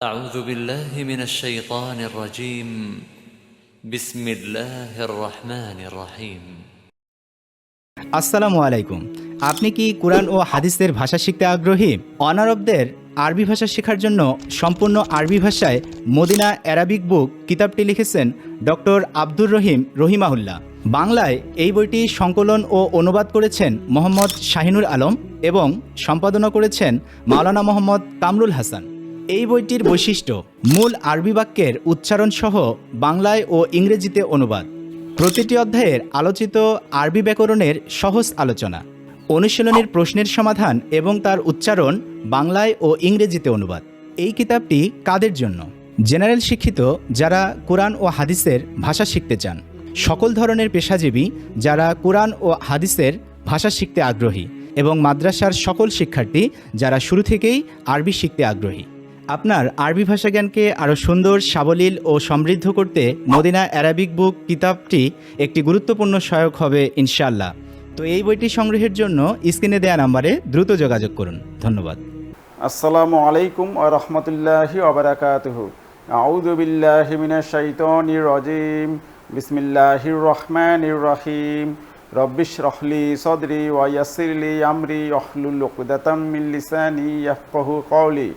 أعوذ بالله من الشيطان الرجيم بسم الله الرحمن الرحيم আসসালামু আলাইকুম আপনি কি কোরআন ও হাদিসের ভাষা শিখতে আগ্রহী অনারবদের আরবি ভাষা শেখার জন্য সম্পূর্ণ আরবি ভাষায় মদিনা অ্যারাবিক বুক কিতাবটি লিখেছেন ডক্টর আব্দুর রহিম রহিমাহুল্লাহ বাংলায় এই বইটি সংকলন ও অনুবাদ করেছেন মোহাম্মদ শাহিনুর আলম এবং সম্পাদনা করেছেন মাওলানা মোহাম্মদ কামরুল হাসান এই বইটির বৈশিষ্ট্য, মূল আরবি বাক্যের উচ্চারণ সহ বাংলায় ও ইংরেজিতে অনুবাদ। প্রতিটি অধ্যায়ের আলোচিত আরবি ব্যাকরণের সহজ আলোচনা, অনুশীলনের প্রশ্নের সমাধান এবং তার উচ্চারণ বাংলায় ও ইংরেজিতে অনুবাদ। এই কিতাবটি কাদের জন্য? জেনারেল শিক্ষিত যারা কোরআন ও হাদিসের ভাষা শিখতে চান, সকল ধরনের পেশাজীবী যারা কোরআন ও হাদিসের ভাষা শিখতে আগ্রহী এবং মাদ্রাসার সকল শিক্ষার্থী যারা শুরু থেকেই আরবি শিখতে আগ্রহী। আপনার আরবি ভাষা জ্ঞানকে আরও সুন্দর, সাবলীল ও সমৃদ্ধ করতে মদিনা অ্যারাবিক বুক কিতাবটি একটি গুরুত্বপূর্ণ সহায়ক হবে, ইনশাআল্লাহ। তো এই বইটি সংগ্রহের জন্য স্ক্রিনে দেওয়া নাম্বারে দ্রুত যোগাযোগ করুন। ধন্যবাদ। আসসালামু আলাইকুম ও রহমতুল্লাহি ওবরাকাতুহ আউযু বিল্লাহি মিনাশ শাইতানির রহিম। রব্বিশ রহলি সদরি ওয়া আমরি। ওয়াহলুল উকদাতাম মিন কওলি।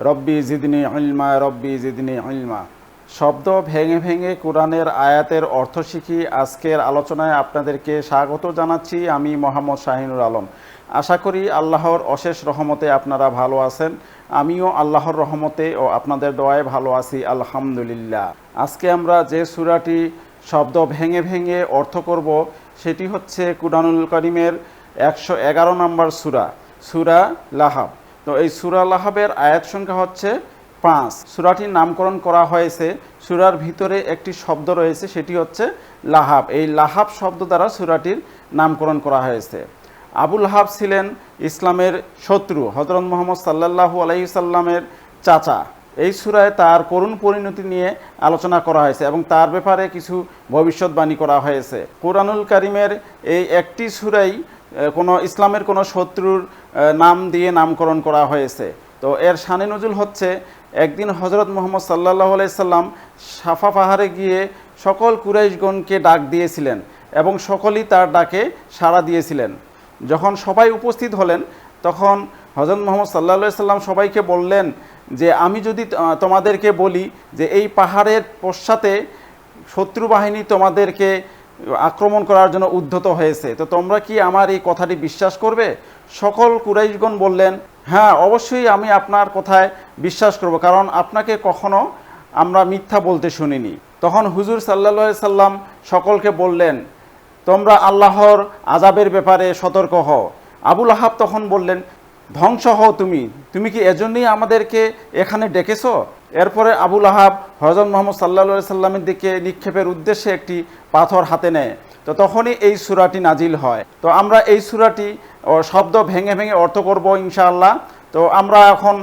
রব্বি জিদনি ইলমা, রব্বি জিদনি ইলমা। শব্দ ভেঙে ভেঙে কোরআনের আয়াতের অর্থ শিখি। আজকের আলোচনায় আপনাদেরকে স্বাগত জানাচ্ছি আমি মোহাম্মদ শাহিনুর আলম। আশা করি আল্লাহর অশেষ রহমতে আপনারা ভালো আছেন। আমিও আল্লাহর রহমতে ও আপনাদের দোয়ায় ভালো আছি, আলহামদুলিল্লাহ। আজকে আমরা যে সূরাটি শব্দ ভেঙে ভেঙে অর্থ করব, সেটি হচ্ছে কুরআনুল করিমের একশো এগারো নম্বর সূরা, সুরা লাহাব। তো এই সূরা লাহাবের আয়াত সংখ্যা হচ্ছে পাঁচ। সূরাটির নামকরণ করা হয়েছে, সূরার ভিতরে একটি শব্দ রয়েছে, সেটি হচ্ছে লাহাব। এই লাহাব শব্দ দ্বারা সূরাটির নামকরণ করা হয়েছে। আবুল হাব ছিলেন ইসলামের শত্রু হজরত মোহাম্মদ সাল্লাল্লাহু আলাইহি সাল্লামের চাচা। এই সুরায় তার করুণ পরিণতি নিয়ে আলোচনা করা হয়েছে এবং তার ব্যাপারে কিছু ভবিষ্যৎবাণী করা হয়েছে। কোরআনুল কারিমের এই একটি সুরাই কোনো ইসলামের কোনো শত্রুর নাম দিয়ে নামকরণ করা হয়েছে। তো এর শানে নজুল হচ্ছে, একদিন হজরত মোহাম্মদ সাল্লাহ আলাইসাল্লাম সাফা পাহাড়ে গিয়ে সকল কুরাইশগণকে ডাক দিয়েছিলেন এবং সকলেই তার ডাকে সাড়া দিয়েছিলেন। যখন সবাই উপস্থিত হলেন, তখন হজরত মোহাম্মদ সাল্লা সাল্লাম সবাইকে বললেন যে, আমি যদি তোমাদেরকে বলি যে, এই পাহাড়ের পশ্চাতে শত্রু বাহিনী তোমাদেরকে আক্রমণ করার জন্য উদ্ধত হয়েছে। তো তোমরা কি আমার এই কথাটি বিশ্বাস করবে? সকল কুরাইশগণ বললেন হ্যাঁ অবশ্যই আমি আপনার কথায় বিশ্বাস করব, কারণ আপনাকে কখনো আমরা মিথ্যা বলতে শুনিনি। তখন হুজুর সাল্লা সাল্লাম সকলকে বললেন, তোমরা আল্লাহর আজাবের ব্যাপারে সতর্ক হও। আবুল আহাব তখন বললেন ধ্বংস হও তুমি। তুমি কি এজন্যই আমাদেরকে এখানে ডেকেছো? এরপরে আবুল আহাব হজরত মোহাম্মদ সাল্লা সাল্লামের দিকে নিক্ষেপের উদ্দেশ্যে একটি পাথর হাতে নেয়। তো তখনই এই সুরাটি নাজিল হয়। তো আমরা এই সুরাটি শব্দ ভেঙে ভেঙে অর্থ করব ইনশাআল্লাহ। তো আমরা এখন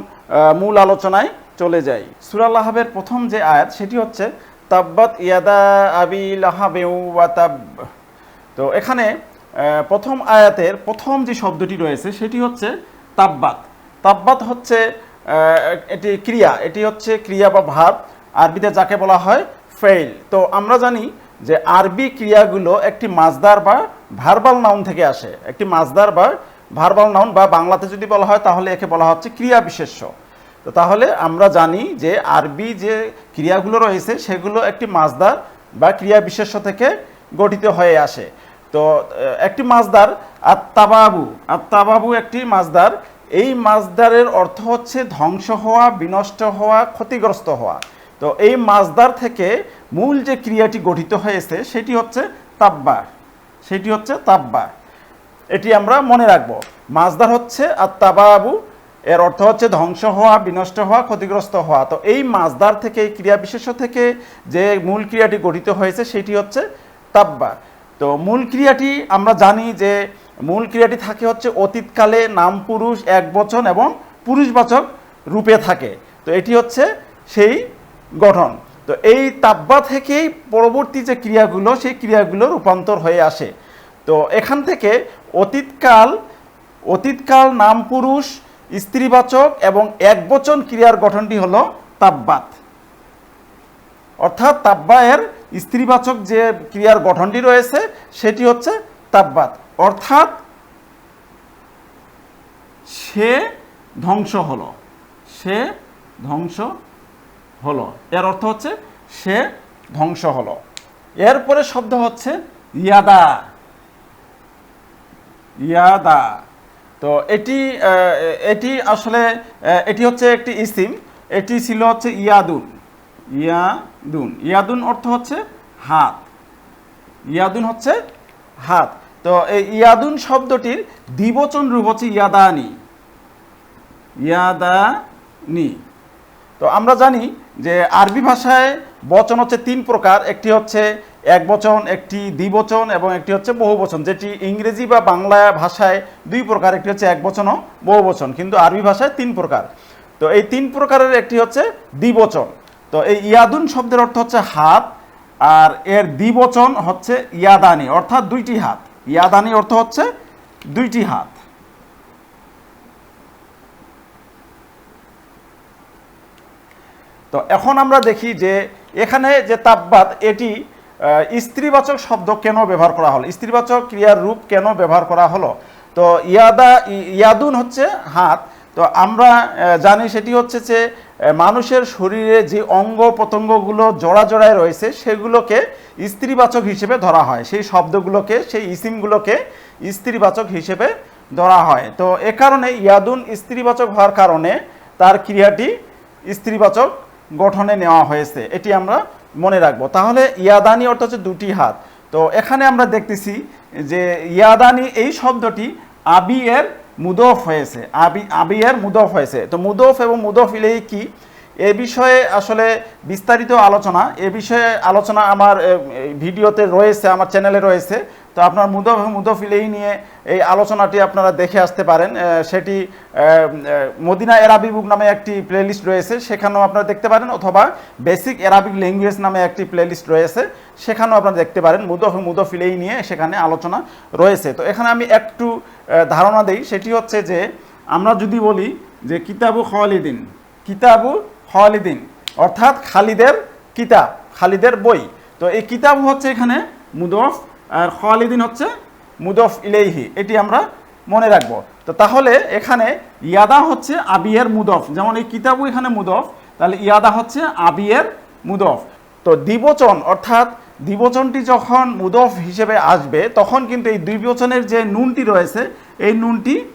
মূল আলোচনায় চলে যাই। সুরা লাহাবের প্রথম যে আয়াত, সেটি হচ্ছে, তাব্বাত ইয়াদা আবি লাহাবেউ ওয়া তো এখানে প্রথম আয়াতের প্রথম যে শব্দটি রয়েছে, সেটি হচ্ছে তাব্বাত। তাব্বাত হচ্ছে এটি ক্রিয়া। এটি হচ্ছে ক্রিয়া বা ভাব। আরবিতে যাকে বলা হয় ফেইল। তো আমরা জানি যে আরবি ক্রিয়াগুলো একটি মাজদার বা ভার্বাল নাউন থেকে আসে। একটি মাজদার বা ভার্বাল নাউন বা বাংলাতে যদি বলা হয়, তাহলে একে বলা হচ্ছে ক্রিয়া বিশেষ্য। তো তাহলে আমরা জানি যে আরবি যে ক্রিয়াগুলো রয়েছে, সেগুলো একটি মাজদার বা ক্রিয়া বিশেষ্য থেকে গঠিত হয়ে আসে। তো একটি মাজদার আত্মাবাবু আত্মাবাবু একটি মাজদার। এই মাজদারের অর্থ হচ্ছে ধ্বংস হওয়া, বিনষ্ট হওয়া, ক্ষতিগ্রস্ত হওয়া। তো এই মাজদার থেকে মূল যে ক্রিয়াটি গঠিত হয়েছে, সেটি হচ্ছে তাব্বা সেটি হচ্ছে তাব্বা এটি আমরা মনে রাখব। মাছদার হচ্ছে আত্মাবাবু এর অর্থ হচ্ছে ধ্বংস হওয়া, বিনষ্ট হওয়া, ক্ষতিগ্রস্ত হওয়া। তো এই মাছদার থেকে, এই ক্রিয়া বিশেষ থেকে যে মূল ক্রিয়াটি গঠিত হয়েছে, সেটি হচ্ছে তাব্বা তো মূল ক্রিয়াটি আমরা জানি যে মূল ক্রিয়াটি থাকে হচ্ছে অতীতকালে নাম পুরুষ এক বচন এবং পুরুষবাচক রূপে থাকে। তো এটি হচ্ছে সেই গঠন। তো এই তাব্বা থেকেই পরবর্তী যে ক্রিয়াগুলো, সেই ক্রিয়াগুলো রূপান্তর হয়ে আসে। তো এখান থেকে অতীতকাল অতীতকাল নাম পুরুষ স্ত্রীবাচক এবং একবচন ক্রিয়ার গঠনটি হলো তাব্বাত। অর্থাৎ তাব্বা এর স্ত্রীবাচক যে ক্রিয়ার গঠনটি রয়েছে, সেটি হচ্ছে তাব্বাত অর্থাৎ সে ধ্বংস হলো। সে ধ্বংস হলো। এর অর্থ হচ্ছে সে ধ্বংস হলো। এরপরে শব্দ হচ্ছে ইয়াদা। ইয়াদা। তো এটি এটি আসলে এটি হচ্ছে একটি ইসিম। এটি ছিল হচ্ছে ইয়াদুন। ইয়াদুন। ইয়াদুন অর্থ হচ্ছে হাত। ইয়াদুন হচ্ছে হাত। তো এই ইয়াদুন শব্দটির দ্বিবচন রূপ হচ্ছে ইয়াদানি। ইয়াদানি। তো আমরা জানি যে আরবি ভাষায় বচন হচ্ছে তিন প্রকার। একটি হচ্ছে এক বচন একটি দ্বিবচন এবং একটি হচ্ছে বহু বচন যেটি ইংরেজি বা বাংলা ভাষায় দুই প্রকার, একটি হচ্ছে এক বচন ও বহু বচন কিন্তু আরবি ভাষায় তিন প্রকার। তো এই তিন প্রকারের একটি হচ্ছে দ্বিবচন। তো এই ইয়াদুন শব্দের অর্থ হচ্ছে হাত, আর এর দ্বিবচন হচ্ছে ইয়াদানি, অর্থাৎ দুইটি হাত। ইয়াদানি অর্থ হচ্ছে দুইটি হাত। তো এখন আমরা দেখি যে এখানে যে তাপবাদ, এটি স্ত্রীবাচক শব্দ কেন ব্যবহার করা হলো? স্ত্রীবাচক ক্রিয়ার রূপ কেন ব্যবহার করা হলো? তো ইয়াদা, ইয়াদুন হচ্ছে হাত তো আমরা জানি সেটি হচ্ছে যে মানুষের শরীরে যে অঙ্গ প্রত্যঙ্গগুলো জোড়া জোড়ায় রয়েছে, সেগুলোকে স্ত্রীবাচক হিসেবে ধরা হয়। সেই শব্দগুলোকে, সেই ইসিমগুলোকে স্ত্রীবাচক হিসেবে ধরা হয়। তো এ কারণে ইয়াদুন স্ত্রীবাচক হওয়ার কারণে তার ক্রিয়াটি স্ত্রীবাচক গঠনে নেওয়া হয়েছে। এটি আমরা মনে রাখব। তাহলে ইয়াদানি অর্থ হচ্ছে দুটি হাত। তো এখানে আমরা দেখতেছি যে ইয়াদানি এই শব্দটি আবি এর মুদফ হয়েছে, আবি আবি এর মুদফ হয়েছে। তো মুদফ এবং মুদফ ইলেই কি? এ বিষয়ে আসলে বিস্তারিত আলোচনা, এ বিষয়ে আলোচনা আমার ভিডিওতে রয়েছে, আমার চ্যানেলে রয়েছে। তো আপনার মুদফ এবং মুদফিলেই নিয়ে এই আলোচনাটি আপনারা দেখে আসতে পারেন। সেটি মদিনা এরাবি বুক নামে একটি প্লেলিস্ট রয়েছে, সেখানেও আপনারা দেখতে পারেন, অথবা বেসিক এরাবিক ল্যাঙ্গুয়েজ নামে একটি প্লেলিস্ট রয়েছে, সেখানেও আপনারা দেখতে পারেন মুদফ এবং মুদফিলেই নিয়ে সেখানে আলোচনা রয়েছে। তো এখানে আমি একটু ধারণা দেই, সেটি হচ্ছে যে আমরা যদি বলি যে কিতাবু খালিদিন কিতাবু খালিদিন, অর্থাৎ খালিদের কিতাব, খালিদের বই। তো এই কিতাব হচ্ছে এখানে মুদফ, আর খালিদিন হচ্ছে মুদফ ইলেইহি, এটি আমরা মনে রাখব। তো তাহলে এখানে ইয়াদা হচ্ছে আবিয়ের মুদফ। যেমন এই কিতাবু এখানে মুদফ, তাহলে ইয়াদা হচ্ছে আবিয়ের মুদফ। তো দ্বিবচন, অর্থাৎ দ্বিবচনটি যখন মুদফ হিসেবে আসবে তখন কিন্তু এই দ্বিবচনের যে নুনটি রয়েছে এই নুনটি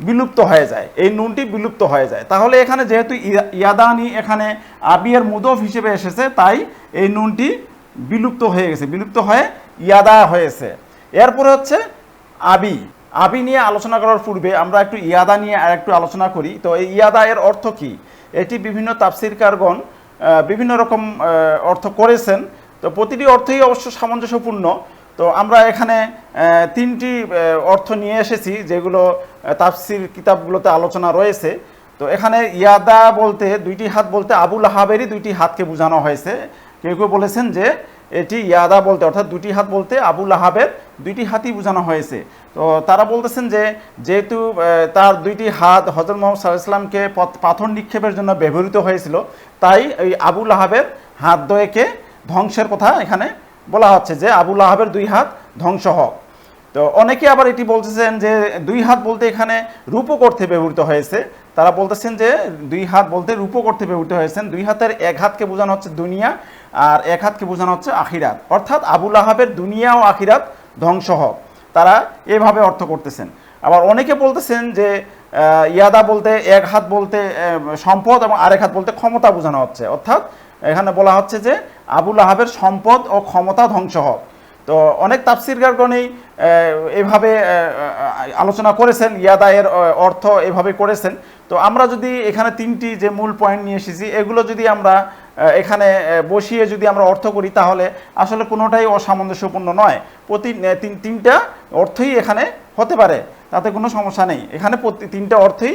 বিলুপ্ত হয়ে যায়। এই নুনটি বিলুপ্ত হয়ে যায়। তাহলে এখানে যেহেতু ইয়া- ইয়াদানি এখানে আবিয়ের মুদফ হিসেবে এসেছে তাই এই নুনটি বিলুপ্ত হয়ে গেছে বিলুপ্ত হয়ে ইয়াদা হয়েছে। এরপরে হচ্ছে আবি। আবি নিয়ে আলোচনা করার পূর্বে আমরা একটু ইয়াদা নিয়ে আর একটু আলোচনা করি। তো এই ইয়াদা এর অর্থ কি? এটি বিভিন্ন তাফসিরকারগণ আহ, বিভিন্ন রকম অর্থ করেছেন। তো প্রতিটি অর্থই অবশ্য সামঞ্জস্যপূর্ণ। তো আমরা এখানে তিনটি অর্থ নিয়ে এসেছি, যেগুলো তাফসির কিতাবগুলোতে আলোচনা রয়েছে। তো এখানে ইয়াদা বলতে, দুইটি হাত বলতে, আবুল আহাবেরই দুইটি হাতকে বোঝানো হয়েছে। কেউ কেউ বলেছেন যে এটি ইয়াদা বলতে, অর্থাৎ দুটি হাত বলতে আবুল আহাবের দুইটি হাতই বোঝানো হয়েছে। তো তারা বলতেছেন যে, যেহেতু তার দুইটি হাত হজরত মোহাম্মদ সাল্লাহ ইসলামকে পথ- পাথর নিক্ষেপের জন্য ব্যবহৃত হয়েছিল, তাই এই আবুল আহাবের হাত দয়েকে ধ্বংসের কথা এখানে বলা হচ্ছে যে আবুল আহাবের দুই হাত ধ্বংস হোক। তো অনেকে আবার এটি বলতেছেন যে দুই হাত বলতে এখানে রূপক অর্থে ব্যবহৃত হয়েছে। তারা বলতেছেন যে দুই হাত বলতে রূপক অর্থে ব্যবহৃত হয়েছেন দুই হাতের এক হাতকে বোঝানো হচ্ছে দুনিয়া আর এক হাতকে বোঝানো হচ্ছে আখিরাত। অর্থাৎ আবুল আহাবের দুনিয়া ও আখিরাত ধ্বংস হোক। তারা এভাবে অর্থ করতেছেন। আবার অনেকে বলতেছেন যে ইয়াদা বলতে এক হাত বলতে সম্পদ এবং আরেক হাত বলতে ক্ষমতা বোঝানো হচ্ছে। অর্থাৎ এখানে বলা হচ্ছে যে আবুল আহাবের সম্পদ ও ক্ষমতা ধ্বংস হোক। তো অনেক তাফসিরকারগণেই এভাবে আলোচনা করেছেন ইয়াদা এর অর্থ এভাবে করেছেন। তো আমরা যদি এখানে তিনটি যে মূল পয়েন্ট নিয়ে এসেছি, এগুলো যদি আমরা এখানে বসিয়ে যদি আমরা অর্থ করি, তাহলে আসলে কোনোটাই অসামঞ্জস্যপূর্ণ নয়। প্রতি তিন, তিনটা অর্থই এখানে হতে পারে, তাতে কোনো সমস্যা নেই। এখানে প্রতি, তিনটা অর্থই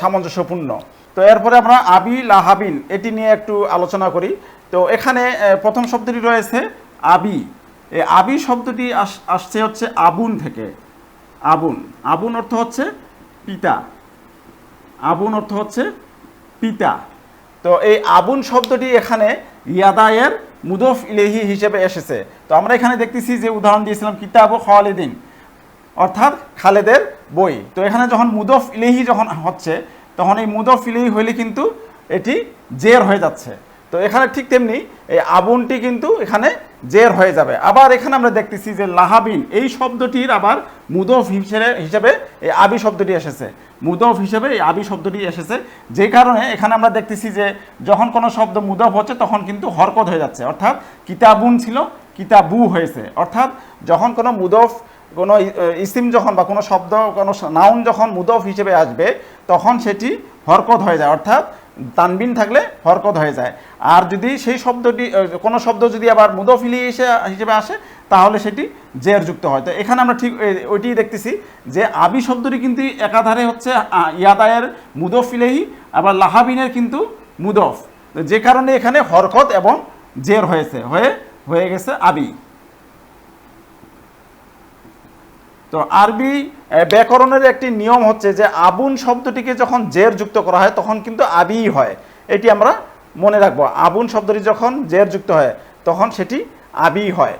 সামঞ্জস্যপূর্ণ। তো এরপরে আমরা আবি লাহাবিন, এটি নিয়ে একটু আলোচনা করি। তো এখানে প্রথম শব্দটি রয়েছে আবি। এই আবি শব্দটি আস- আসছে হচ্ছে আবুন থেকে। আবুন। আবুন অর্থ হচ্ছে পিতা। আবুন অর্থ হচ্ছে পিতা। তো এই আবুন শব্দটি এখানে ইয়াদায়ের মুদফ ইলেহি হিসেবে এসেছে। তো আমরা এখানে দেখতেছি যে উদাহরণ দিয়েছিলাম কিতাব খালিদিন, অর্থাৎ খালেদের বই। তো এখানে যখন মুদফ ইলেহি যখন হচ্ছে, তখন এই মুদফ ইলেহি হইলে কিন্তু এটি জের হয়ে যাচ্ছে। তো এখানে ঠিক তেমনি এই আবুনটি কিন্তু এখানে জের হয়ে যাবে। আবার এখানে আমরা দেখতেছি যে লাহাবিন, এই শব্দটির আবার মুদফ হিসেবে হিসেবে এই আবি শব্দটি এসেছে। মুদফ হিসেবে এই আবি শব্দটি এসেছে। যে কারণে এখানে আমরা দেখতেছি যে যখন কোনো শব্দ মুদফ হচ্ছে তখন কিন্তু হরকত হয়ে যাচ্ছে। অর্থাৎ কিতাবুন ছিল, কিতাবু হয়েছে। অর্থাৎ যখন কোনো মুদফ, কোনো ইসিম যখন বা কোনো শব্দ, কোনো নাউন যখন মুদফ হিসেবে আসবে, তখন সেটি হরকত হয়ে যায়। অর্থাৎ তানবিন থাকলে হরকত হয়ে যায়। আর যদি সেই শব্দটি কোনো শব্দ যদি আবার মুদফিলি এসে, হিসেবে আসে, তাহলে সেটি জের যুক্ত হয়। তো এখানে আমরা ঠিক ওইটিই দেখতেছি যে আবি শব্দটি কিন্তু একাধারে হচ্ছে ইয়াদায়ের মুদফিলেহি আবার লাহাবিনের কিন্তু মুদফ। যে কারণে এখানে হরকত এবং জের হয়েছে, হয়ে হয়ে গেছে আবি। তো আরবি ব্যাকরণের একটি নিয়ম হচ্ছে যে আবুন শব্দটিকে যখন জের যুক্ত করা হয়, তখন কিন্তু আবিই হয়। এটি আমরা মনে রাখব। আবুন শব্দটি যখন জের যুক্ত হয়, তখন সেটি আবি হয়।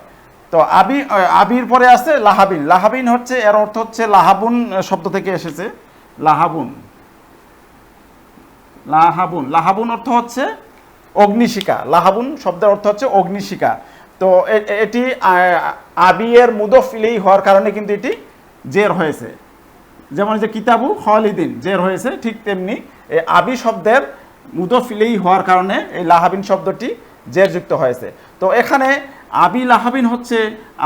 তো আবি আবির পরে আছে লাহাবিন। লাহাবিন হচ্ছে, এর অর্থ হচ্ছে লাহাবুন শব্দ থেকে এসেছে। লাহাবুন। লাহাবুন। লাহাবুন অর্থ হচ্ছে অগ্নিশিকা লাহাবুন শব্দের অর্থ হচ্ছে অগ্নিশিকা তো এটি আবিয়ের মুদফিলেই হওয়ার কারণে কিন্তু এটি জের হয়েছে। যেমন যে কিতাবু খালিদিন, জের হয়েছে, ঠিক তেমনি এই আবি শব্দের মুদফিলেই হওয়ার কারণে এই লাহাবিন শব্দটি জেরযুক্ত হয়েছে। তো এখানে আবি লাহাবিন হচ্ছে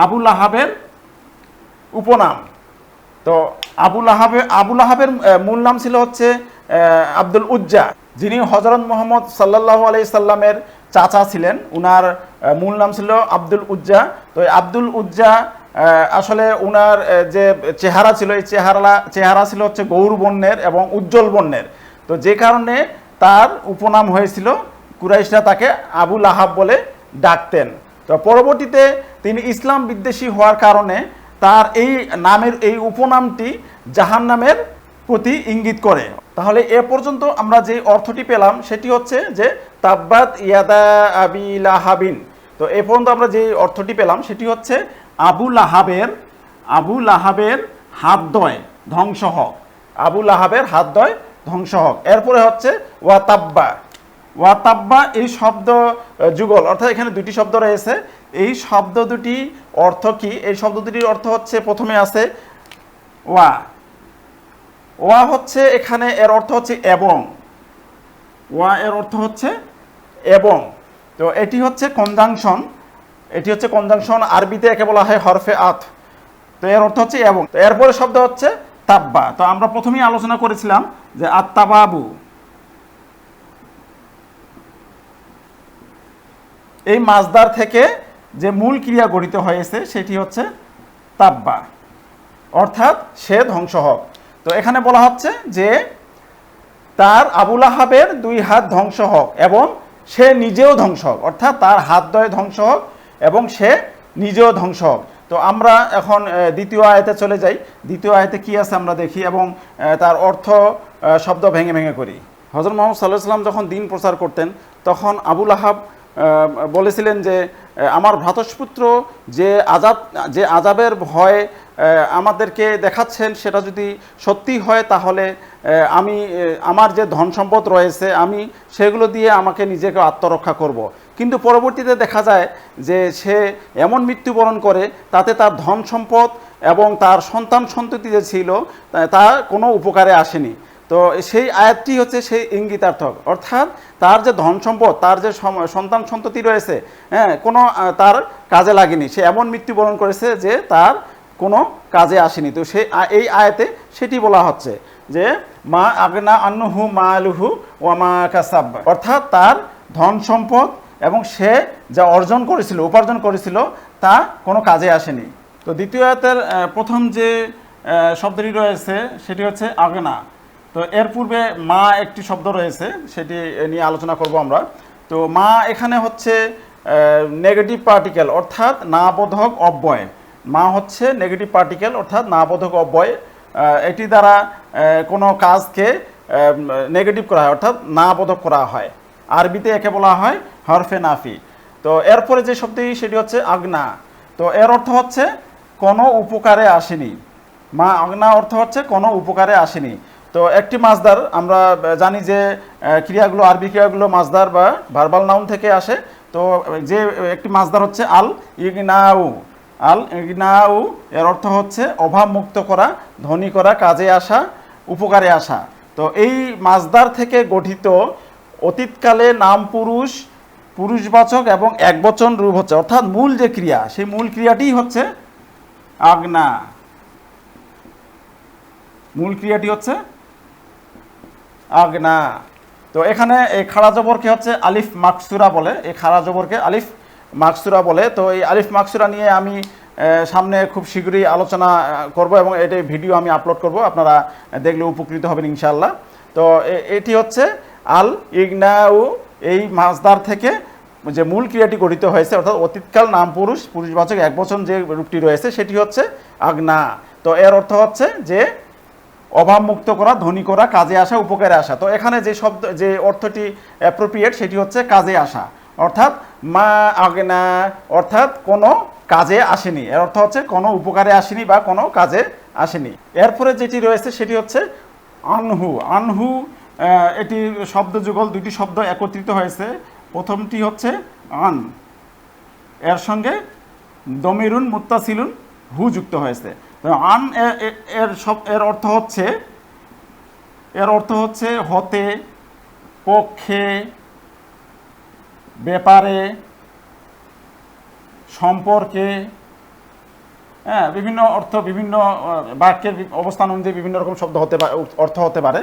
আবু লাহাবের উপনাম। তো আবু লাহাবে, আবু লাহাবের মূল নাম ছিল হচ্ছে আব্দুল উজ্জা। যিনি হজরত মোহাম্মদ সাল্লাহ আলাই সাল্লামের চাচা ছিলেন, উনার মূল নাম ছিল আব্দুল উজ্জা। তো আব্দুল উজ্জা আসলে উনার যে চেহারা ছিল, এই চেহারা চেহারা ছিল হচ্ছে গৌর বর্ণের এবং উজ্জ্বল বর্ণের। তো যে কারণে তার উপনাম হয়েছিল, কুরাইশরা তাকে আবুল আহাব বলে ডাকতেন। তো পরবর্তীতে তিনি ইসলাম বিদ্বেষী হওয়ার কারণে তার এই নামের এই উপনামটি জাহান নামের প্রতি ইঙ্গিত করে। তাহলে এ পর্যন্ত আমরা যে অর্থটি পেলাম, সেটি হচ্ছে যে তাব্বাত ইয়াদা আবি লাহাবিন। তো এ পর্যন্ত আমরা যে অর্থটি পেলাম, সেটি হচ্ছে আবু লাহাবের আবু লাহাবের হাতদয় ধ্বংস হোক আবু লাহাবের হাতদয় ধ্বংস হক এরপরে হচ্ছে ওয়াতাব্বা ওয়াতাব্বা এই শব্দ যুগল, অর্থাৎ এখানে দুটি শব্দ রয়েছে। এই শব্দ দুটি অর্থ কি? এই শব্দ দুটির অর্থ হচ্ছে প্রথমে আছে ওয়া। ওয়া হচ্ছে এখানে, এর অর্থ হচ্ছে এবং। ওয়া এর অর্থ হচ্ছে এবং। তো এটি হচ্ছে কনজাংশন এটি হচ্ছে কনজাংশন আরবিতে একে বলা হয় হরফে আত। তো এর অর্থ হচ্ছে এবং। তো এরপরে শব্দ হচ্ছে তাব্বা। তো আমরা প্রথমেই আলোচনা করেছিলাম যে আত্মাবাবু এই মাজদার থেকে যে মূল ক্রিয়া গঠিত হয়েছে, সেটি হচ্ছে তাব্বা। অর্থাৎ সে ধ্বংস হোক তো এখানে বলা হচ্ছে যে তার আবুল আহাবের দুই হাত ধ্বংস হোক এবং সে নিজেও ধ্বংস হোক অর্থাৎ তার হাত দয় ধ্বংস হোক এবং সে নিজেও ধ্বংস হোক। তো আমরা এখন দ্বিতীয় আয়তে চলে যাই। দ্বিতীয় আয়তে কি আছে আমরা দেখি এবং তার অর্থ শব্দ ভেঙে ভেঙে করি। হজরত মোহাম্মদ সাল্লাহ সাল্লাম যখন দিন প্রচার করতেন তখন আবুল আহাব আহ, বলেছিলেন যে আমার ভ্রাতস্পুত্র যে আজাব, যে আজাবের ভয় আমাদেরকে দেখাচ্ছেন, সেটা যদি সত্যি হয়, তাহলে আমি আমার যে ধন সম্পদ রয়েছে, আমি সেগুলো দিয়ে আমাকে নিজেকে আত্মরক্ষা করব। কিন্তু পরবর্তীতে দেখা যায় যে, সে এমন মৃত্যুবরণ করে, তাতে তার ধন সম্পদ এবং তার সন্তান সন্ততি যে ছিল, তা- কোনো উপকারে আসেনি তো সেই আয়াতটি হচ্ছে সেই ইঙ্গিতার্থক। অর্থাৎ তার যে ধন সম্পদ, তার যে সন্তান সন্ততি রয়েছে হ্যাঁ কোনো তার কাজে লাগেনি। সে এমন মৃত্যুবরণ করেছে যে তার কোনো কাজে আসেনি। তো আ- এই আয়াতে সেটি বলা হচ্ছে যে, মা আগনা আন্নুহু মা আলুহু ওয়ামা কাসাব। অর্থাৎ তার ধন সম্পদ এবং সে যা অর্জন করেছিল, উপার্জন করেছিল, তা কোনো কাজে আসেনি। তো দ্বিতীয় আয়াতের প্রথম যে শব্দটি রয়েছে, সেটি হচ্ছে আগনা। তো এর পূর্বে মা একটি শব্দ রয়েছে, সেটি নিয়ে আলোচনা করব আমরা। তো মা এখানে হচ্ছে নেগেটিভ পার্টিকেল অর্থাৎ না বোধক অব্যয়। মা হচ্ছে নেগেটিভ পার্টিকেল অর্থাৎ না বোধক অব্যয় এটি দ্বারা কোনো কাজকে নেগেটিভ করা হয়, অর্থাৎ না বোধক করা হয়। আরবিতে একে বলা হয় হরফে নাফি। তো এরপরে যে শব্দটি, সেটি হচ্ছে আগ্না। তো এর অর্থ হচ্ছে, কোনো উপকারে আসেনি। মা, আগনা অর্থ হচ্ছে, কোনো উপকারে আসেনি। তো একটি মাছদার, আমরা জানি যে ক্রিয়াগুলো, আরবি ক্রিয়াগুলো মাছদার বা ভার্বাল নাউন থেকে আসে। তো, যে একটি মাছদার হচ্ছে আল ইগনাউ। আল ইগনাউ, এর অর্থ হচ্ছে অভাব মুক্ত করা, ধনী করা, কাজে আসা, উপকারে আসা। তো এই মাছদার থেকে গঠিত অতীতকালে নাম পুরুষ, পুরুষবাচক এবং একবচন রূপ হচ্ছে। অর্থাৎ মূল যে ক্রিয়া, সেই মূল ক্রিয়াটি হচ্ছে আগনা। মূল ক্রিয়াটি হচ্ছে আগনা। তো এখানে এই খাড়া জবরকে হচ্ছে আলিফ মাকসুরা বলে। এই খাড়া জবরকে আলিফ মাকসুরা বলে। তো এই আলিফ মাকসুরা নিয়ে আমি সামনে খুব শীঘ্রই আলোচনা করব এবং এটি ভিডিও আমি আপলোড করব। আপনারা দেখলে উপকৃত হবেন ইনশাআল্লাহ। তো এটি হচ্ছে আল ইগনাউ এই মাছদার থেকে যে মূল ক্রিয়াটি গঠিত হয়েছে, অর্থাৎ অতীতকাল নাম পুরুষ, পুরুষবাচক এক বচন যে রূপটি রয়েছে, সেটি হচ্ছে আগনা। তো এর অর্থ হচ্ছে যে অভাব মুক্ত করা, ধনী করা, কাজে আসা, উপকারে আসা। তো এখানে যে শব্দ, যে অর্থটি অ্যাপ্রোপ্রিয়েট সেটি হচ্ছে কাজে আসা। অর্থাৎ মা আগনা অর্থাৎ কোনো কাজে আসেনি। এর অর্থ হচ্ছে কোনো উপকারে আসেনি বা কোনো কাজে আসেনি। এরপরে যেটি রয়েছে, সেটি হচ্ছে আনহু। আনহু এটি শব্দ যুগল দুটি শব্দ একত্রিত হয়েছে। প্রথমটি হচ্ছে আন। এর সঙ্গে দমিরুন, মুত্তাসিলুন, হু যুক্ত হয়েছে। আন এর সব, এর অর্থ হচ্ছে, এর অর্থ হচ্ছে হতে, পক্ষে, ব্যাপারে, সম্পর্কে হ্যাঁ বিভিন্ন অর্থ, বিভিন্ন বাক্যের অবস্থান অনুযায়ী বিভিন্ন রকম শব্দ হতে পারে অর্থ হতে পারে।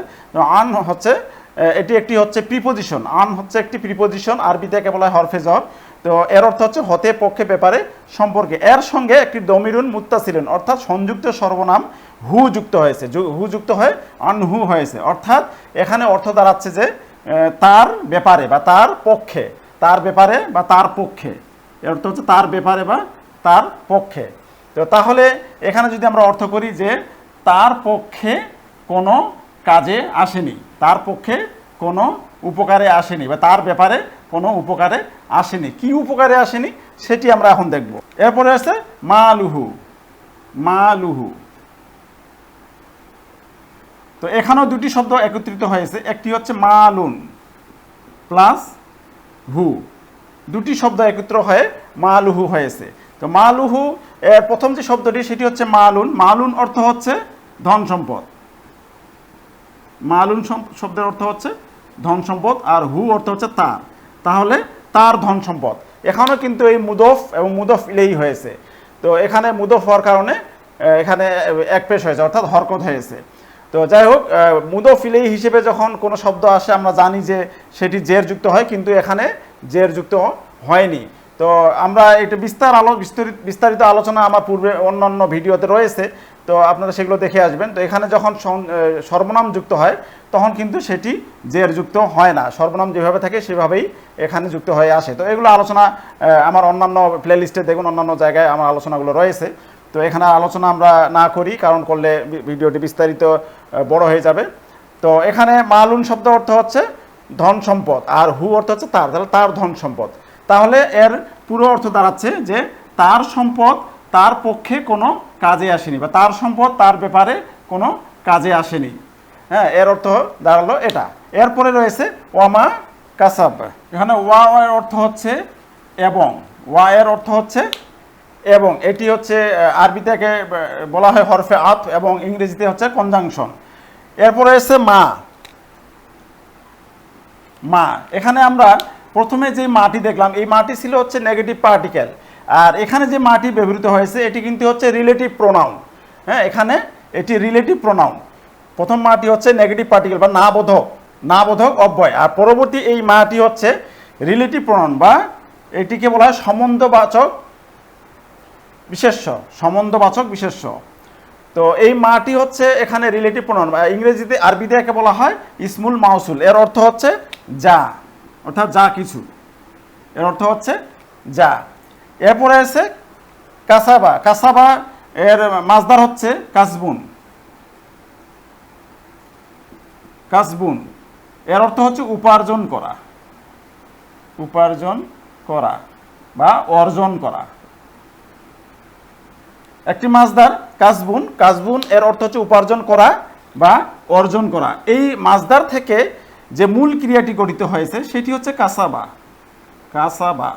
আন হচ্ছে এটি একটি হচ্ছে প্রিপোজিশন আন হচ্ছে একটি প্রিপোজিশন আরবিতে একে বলা হয় হরফে জর তো এর অর্থ হচ্ছে হতে পক্ষে ব্যাপারে সম্পর্কে। এর সঙ্গে একটি দমিরুন মুত্তাসিলুন অর্থাৎ সংযুক্ত সর্বনাম হু যুক্ত হয়েছে। হু যুক্ত হয়ে আনহু হয়েছে। অর্থাৎ এখানে অর্থ দাঁড়াচ্ছে যে তার ব্যাপারে বা তার পক্ষে, তার ব্যাপারে বা তার পক্ষে। এর অর্থ হচ্ছে তার ব্যাপারে বা তার পক্ষে। তো তাহলে এখানে যদি আমরা অর্থ করি যে, তার পক্ষে কোনো কাজে আসেনি, তার পক্ষে কোনো উপকারে আসেনি বা তার ব্যাপারে কোনো উপকারে আসেনি। কি উপকারে আসেনি সেটি আমরা এখন দেখব। এরপরে আছে মালুহু। মালুহু। তো এখানেও দুটি শব্দ একত্রিত হয়েছে। একটি হচ্ছে মালুন প্লাস হু। দুটি শব্দ একত্র হয়ে মালুহু হয়েছে। তো মালুহু, এর প্রথম যে শব্দটি, সেটি হচ্ছে মালুন। মালুন অর্থ হচ্ছে ধন সম্পদ। মালুন শব্দের অর্থ হচ্ছে ধন সম্পদ, আর হু অর্থ হচ্ছে তার। তাহলে তার ধন সম্পদ। এখানেও কিন্তু এই মুদফ এবং মুদফ ইলেই হয়েছে। তো এখানে মুদফ হওয়ার কারণে এখানে এক পেশ হয়েছে, অর্থাৎ হরকত হয়েছে। তো যাই হোক মুদফ ইলেই হিসেবে যখন কোনো শব্দ আসে, আমরা জানি যে সেটি জের যুক্ত হয়, কিন্তু এখানে জের যুক্ত হয়নি। তো আমরা এটা বিস্তার আলো, বিস্তারিত বিস্তারিত আলোচনা আমার পূর্বে অন্যান্য ভিডিওতে রয়েছে। তো আপনারা সেগুলো দেখে আসবেন। তো এখানে যখন সর্বনাম যুক্ত হয়, তখন কিন্তু সেটি জের যুক্ত হয় না। সর্বনাম যেভাবে থাকে, সেভাবেই এখানে যুক্ত হয়ে আসে। তো এগুলো আলোচনা আমার অন্যান্য প্লেলিস্টে দেখুন, অন্যান্য জায়গায় আমার আলোচনাগুলো রয়েছে। তো এখানে আলোচনা আমরা না করি, কারণ করলে ভিডিওটি বিস্তারিত বড় হয়ে যাবে। তো এখানে মালুন শব্দ অর্থ হচ্ছে ধন সম্পদ, আর হু অর্থ হচ্ছে তার। তাহলে তার ধন সম্পদ। তাহলে এর পুরো অর্থ দাঁড়াচ্ছে যে তার সম্পদ তার পক্ষে কোনো কাজে আসেনি বা তার সম্পদ তার ব্যাপারে কোনো কাজে আসেনি। হ্যাঁ এর অর্থ দাঁড়াল এটা। এরপরে রয়েছে ওয়ামা কাসাব। এখানে ওয়া এর অর্থ হচ্ছে এবং। ওয়া এর অর্থ হচ্ছে এবং। এটি হচ্ছে আহ, আরবি থেকে বলা হয় হরফে আত এবং ইংরেজিতে হচ্ছে কনজাংশন এরপরে এসে মা। মা। এখানে আমরা প্রথমে যে মাটি দেখলাম এই মাটি ছিল হচ্ছে নেগেটিভ পার্টিকেল আর এখানে যে মাটি ব্যবহৃত হয়েছে, এটি কিন্তু হচ্ছে রিলেটিভ প্রোনাউন হ্যাঁ এখানে এটি রিলেটিভ প্রোনাউন প্রথম মাটি হচ্ছে নেগেটিভ পার্টিকেল বা না বোধক না বোধক অব্যয়। আর পরবর্তী এই মাটি হচ্ছে রিলেটিভ প্রোনাউন বা এটিকে বলা হয় সম্বন্ধবাচক বিশেষ্য সম্বন্ধবাচক বিশেষ্য। তো এই মাটি হচ্ছে এখানে রিলেটিভ প্রোনাউন বা ইংরেজিতে আরবিতে একে বলা হয় ইসমুল মাউসুল এর অর্থ হচ্ছে যা, অর্থাৎ যা কিছু। এর অর্থ হচ্ছে যা। এরপরে আছে কাসাবা। কাসাবা এর মাছদার হচ্ছে কাসবুন। কাসবুন। এর অর্থ হচ্ছে উপার্জন করা। উপার্জন করা বা অর্জন করা। একটি মাছদার কাসবুন। কাজবুন এর অর্থ হচ্ছে উপার্জন করা বা অর্জন করা। এই মাছদার থেকে যে মূল ক্রিয়াটি গঠিত হয়েছে, সেটি হচ্ছে কাসাবা। কাসাবা।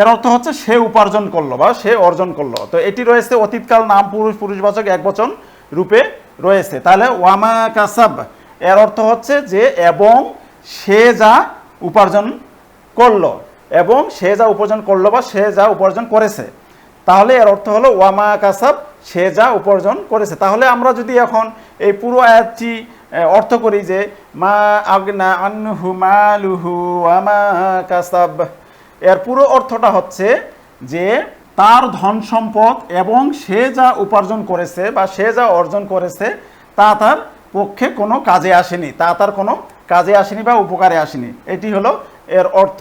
এর অর্থ হচ্ছে সে উপার্জন করল বা সে অর্জন করল। তো এটি রয়েছে অতীতকাল নাম পুরুষ, পুরুষবাচক এক বচন রূপে রয়েছে। তাহলে ওয়ামা কাসাব, এর অর্থ হচ্ছে যে এবং সে যা উপার্জন করল এবং সে যা উপার্জন করল বা সে যা উপার্জন করেছে। তাহলে এর অর্থ হলো ওয়ামা কাসাব, সে যা উপার্জন করেছে। তাহলে আমরা যদি এখন এই পুরো আয়াতটি অর্থ করি যে মা আগনা আনহু মালুহু ওয়ামা কাসাব। এর পুরো অর্থটা হচ্ছে যে তার ধন সম্পদ এবং সে যা উপার্জন করেছে বা সে যা অর্জন করেছে, তা তার পক্ষে কোনো কাজে আসেনি, তা তার কোনো কাজে আসেনি বা উপকারে আসেনি। এটি হলো এর অর্থ।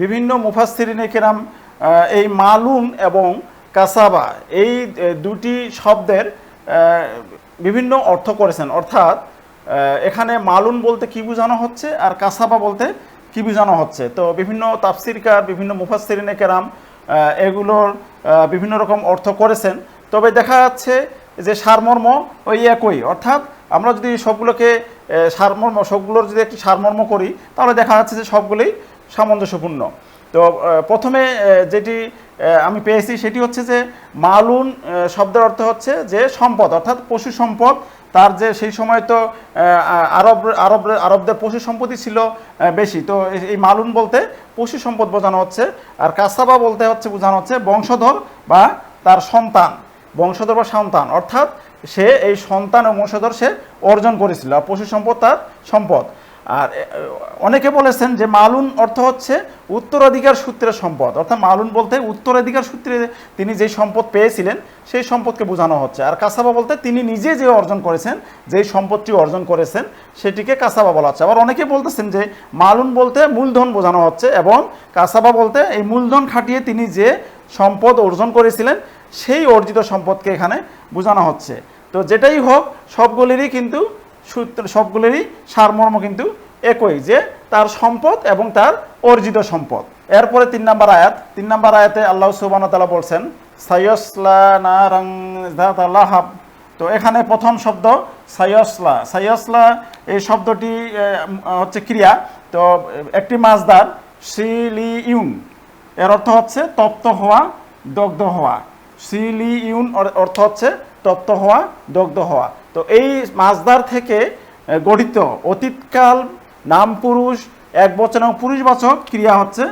বিভিন্ন মুফাসসিরিনে কেরাম এই মালুন এবং কাসাবা, এই দুটি শব্দের বিভিন্ন অর্থ করেছেন। অর্থাৎ এখানে মালুন বলতে কি বোঝানো হচ্ছে আর কাসাবা বলতে কি বোঝানো হচ্ছে? তো বিভিন্ন তাফসিরকার, বিভিন্ন মুফাসসিরিনে কেরাম এগুলোর বিভিন্ন রকম অর্থ করেছেন। তবে দেখা যাচ্ছে যে সারমর্ম ওই একই। অর্থাৎ আমরা যদি সবগুলোকে সারমর্ম, সবগুলোর যদি একটি সারমর্ম করি, তাহলে দেখা যাচ্ছে যে সবগুলোই সামঞ্জস্যপূর্ণ। তো প্রথমে যেটি আমি পেয়েছি সেটি হচ্ছে যে মালুন শব্দের অর্থ হচ্ছে যে সম্পদ, অর্থাৎ পশু সম্পদ তার যে সেই সময় তো আরব আরব, আরবদের পশু সম্পত্তি ছিল বেশি। তো এই- মালুন বলতে পশু সম্পদ বোঝানো হচ্ছে, আর কাসাবা বলতে হচ্ছে, বোঝানো হচ্ছে বংশধর বা তার সন্তান, বংশধর বা সন্তান। অর্থাৎ সে এই সন্তান ও বংশধর সে অর্জন করেছিল, আর পশু সম্পদ তার সম্পদ। আর অনেকে বলেছেন যে মালুন অর্থ হচ্ছে উত্তরাধিকার সূত্রের সম্পদ। অর্থাৎ মালুন বলতে উত্তরাধিকার সূত্রে তিনি যেই সম্পদ পেয়েছিলেন, সেই সম্পদকে বোঝানো হচ্ছে। আর কাসাবা বলতে তিনি নিজে যে অর্জন করেছেন, যেই সম্পদটি অর্জন করেছেন, সেটিকে কাসাবা বলা হচ্ছে। আবার অনেকে বলতেছেন যে মালুন বলতে মূলধন বোঝানো হচ্ছে এবং কাসাবা বলতে এই মূলধন খাটিয়ে তিনি যে সম্পদ অর্জন করেছিলেন, সেই অর্জিত সম্পদকে এখানে বোঝানো হচ্ছে। তো যেটাই হোক, সবগুলিরই কিন্তু সূত্র সবগুলিরই সারমর্ম কিন্তু একই যে তার সম্পদ এবং তার অর্জিত সম্পদ। এরপরে তিন নাম্বার আয়াত, তিন নাম্বার আয়াতে আল্লাহ সুবান তালা বলছেন, সাইয়সলা নারাং যাত লাহাব। তো এখানে প্রথম শব্দ সাইয়সলা। সাইয়সলা এই শব্দটি হচ্ছে ক্রিয়া। তো একটি মাছদার সিলি ইউন এর অর্থ হচ্ছে তপ্ত হওয়া, দগ্ধ হওয়া। সিলি ইউন অর্থ হচ্ছে তপ্ত হওয়া, দগ্ধ হওয়া। তো এই মাছদার থেকে গঠিত অতীতকাল নাম পুরুষ, এক বচন এবং পুরুষবাচক ক্রিয়া হচ্ছে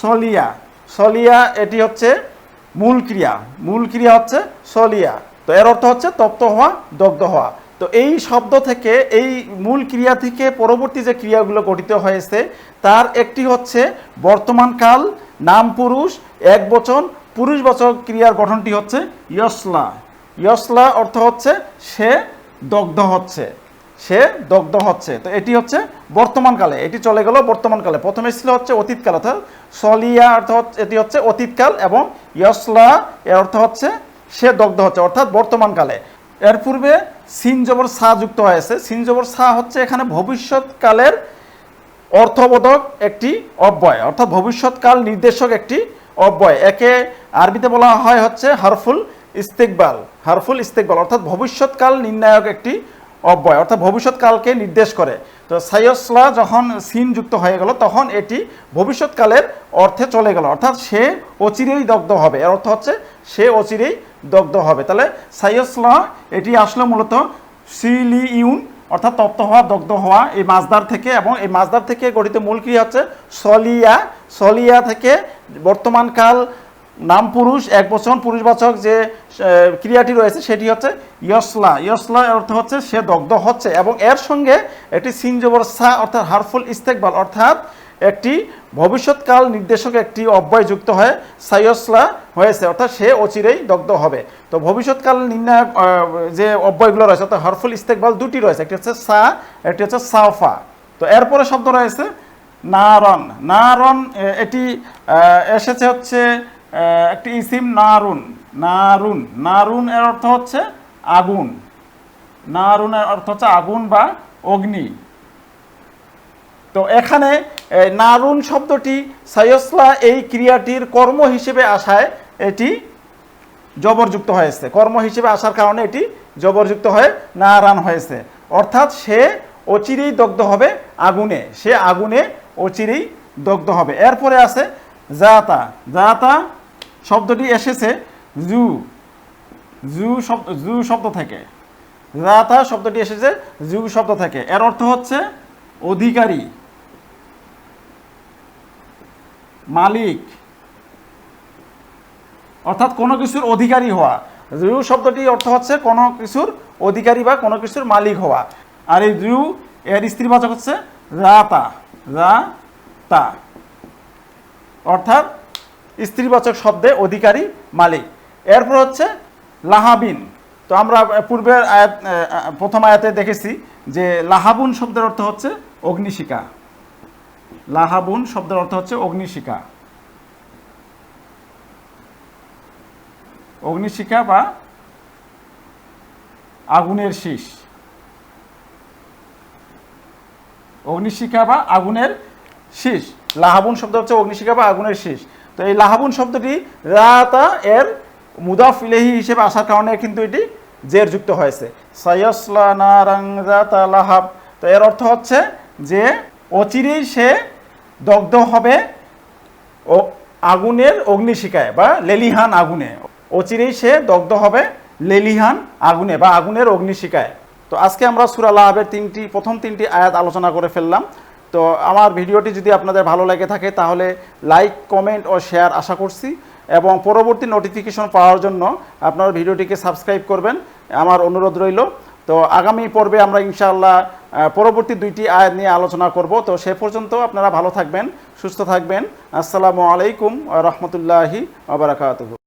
সলিয়া। সলিয়া এটি হচ্ছে মূল ক্রিয়া। মূল ক্রিয়া হচ্ছে সলিয়া। তো এর অর্থ হচ্ছে তপ্ত হওয়া, দগ্ধ হওয়া। তো এই শব্দ থেকে, এই মূল ক্রিয়া থেকে পরবর্তী যে ক্রিয়াগুলো গঠিত হয়েছে, তার একটি হচ্ছে বর্তমানকাল নাম পুরুষ, এক বচন পুরুষবাচক ক্রিয়ার গঠনটি হচ্ছে ইয়সলা। ইয়সলা অর্থ হচ্ছে সে দগ্ধ হচ্ছে, সে দগ্ধ হচ্ছে। তো এটি হচ্ছে বর্তমানকালে, এটি চলে গেল বর্তমানকালে। প্রথমে ছিল হচ্ছে অতীতকাল, অর্থাৎ সলিয়া অর্থ হচ্ছে, এটি হচ্ছে অতীতকাল এবং ইয়সলা এর অর্থ হচ্ছে সে দগ্ধ হচ্ছে, অর্থাৎ বর্তমানকালে। এর পূর্বে সিন জবর সা যুক্ত হয়েছে। সিন জবর সা হচ্ছে এখানে ভবিষ্যৎকালের অর্থবোধক একটি অব্যয়, অর্থাৎ ভবিষ্যৎকাল নির্দেশক একটি অব্যয়। একে আরবিতে বলা হয় হচ্ছে হারফুল ইস্তেকবাল, হারফুল ইস্তেকবাল, অর্থাৎ ভবিষ্যৎকাল নির্ণায়ক একটি অব্যয়, অর্থাৎ ভবিষ্যৎকালকে নির্দেশ করে। তো সাইয়সলা যখন সিন যুক্ত হয়ে গেল, তখন এটি ভবিষ্যৎকালের অর্থে চলে গেল। অর্থাৎ সে অচিরেই দগ্ধ হবে। এর অর্থ হচ্ছে সে অচিরেই দগ্ধ হবে। তাহলে সাইয়সলা, এটি আসলে মূলত সিলি ইউন অর্থাৎ তপ্ত হওয়া, দগ্ধ হওয়া এই মাছদার থেকে এবং এই মাছদার থেকে গঠিত মূল ক্রিয়া হচ্ছে সলিয়া। সলিয়া থেকে বর্তমানকাল নাম পুরুষ, এক বচন, পুরুষবাচক যে ক্রিয়াটি রয়েছে সেটি হচ্ছে ইয়সলা। ইয়সলা অর্থ হচ্ছে সে দগ্ধ হচ্ছে এবং এর সঙ্গে একটি সিনজবর সা অর্থাৎ হারফুল ইস্তেকবাল অর্থাৎ একটি ভবিষ্যৎকাল নির্দেশক একটি অব্যয় যুক্ত হয়ে সাইয়সলা হয়েছে অর্থাৎ সে অচিরেই দগ্ধ হবে। তো ভবিষ্যৎকাল নির্ণায়ক যে অব্যয়গুলো রয়েছে অর্থাৎ হরফুল ইস্তেকবাল দুটি রয়েছে, একটি হচ্ছে সা, একটি হচ্ছে সাফা তো এরপরে শব্দ রয়েছে নারন। নারন এটি এসেছে হচ্ছে একটি ইসিম নারুন নারুন নারুন এর অর্থ হচ্ছে আগুন। নারুন এর অর্থ হচ্ছে আগুন বা অগ্নি। তো এখানে নারুন শব্দটি সায়সলা এই ক্রিয়াটির কর্ম হিসেবে আসায় এটি জবরযুক্ত হয়েছে। কর্ম হিসেবে আসার কারণে এটি জবরযুক্ত হয়ে নারান হয়েছে। অর্থাৎ সে অচিরেই দগ্ধ হবে আগুনে। সে আগুনে অচিরেই দগ্ধ হবে। এরপরে আছে জাতা। জাতা শব্দটি এসেছে জু জু শব্দ জু শব্দ থেকে। জাতা শব্দটি এসেছে জু শব্দ থেকে। এর অর্থ হচ্ছে অধিকারী, মালিক, অর্থাৎ কোনো কিছুর অধিকারী হওয়া। জু শব্দটি অর্থ হচ্ছে কোনো কিছুর অধিকারী বা কোনো কিছুর মালিক হওয়া। আর এই জু, এর স্ত্রীবাচক হচ্ছে রাতা রা, তা। অর্থাৎ স্ত্রীবাচক শব্দে অধিকারী মালিক। এরপর হচ্ছে লাহাবিন। তো আমরা পূর্বের আয়াত প্রথম আয়াতে দেখেছি যে লাহাবুন শব্দের অর্থ হচ্ছে অগ্নিশিকা লাহাবুন শব্দের অর্থ হচ্ছে অগ্নিশিকা অগ্নিশিখা বা আগুনের শীষ। অগ্নিশিখা বা আগুনের শীষ। লাহাবুন শব্দ হচ্ছে অগ্নিশিখা বা আগুনের শীষ। তো এই লাহাবুন শব্দটি রাতা এর মুদাফ ইলেহি হিসেবে আসার কারণে কিন্তু এটি জের যুক্ত হয়েছে। সায়সলা নারাং লাহাব। তো এর অর্থ হচ্ছে যে অচিরেই সে দগ্ধ হবে ও আগুনের অগ্নিশিকায় বা লেলিহান আগুনে। অচিরেই সে দগ্ধ হবে লেলিহান আগুনে বা আগুনের অগ্নিশিকায় তো আজকে আমরা সুরা লাহাবের তিনটি, প্রথম তিনটি আয়াত আলোচনা করে ফেললাম। তো আমার ভিডিওটি যদি আপনাদের ভালো লাগে থাকে, তাহলে লাইক, কমেন্ট ও শেয়ার আশা করছি। এবং পরবর্তী নোটিফিকেশন পাওয়ার জন্য আপনারা ভিডিওটিকে সাবস্ক্রাইব করবেন। আমার অনুরোধ রইল। তো আগামী পর্বে আমরা ইনশাআল্লাহ পরবর্তী দুইটি আয়াত নিয়ে আলোচনা করব। তো সে পর্যন্ত আপনারা ভালো থাকবেন, সুস্থ থাকবেন। আসসালামু আলাইকুম রহমতুল্লাহি আবরাকাতহ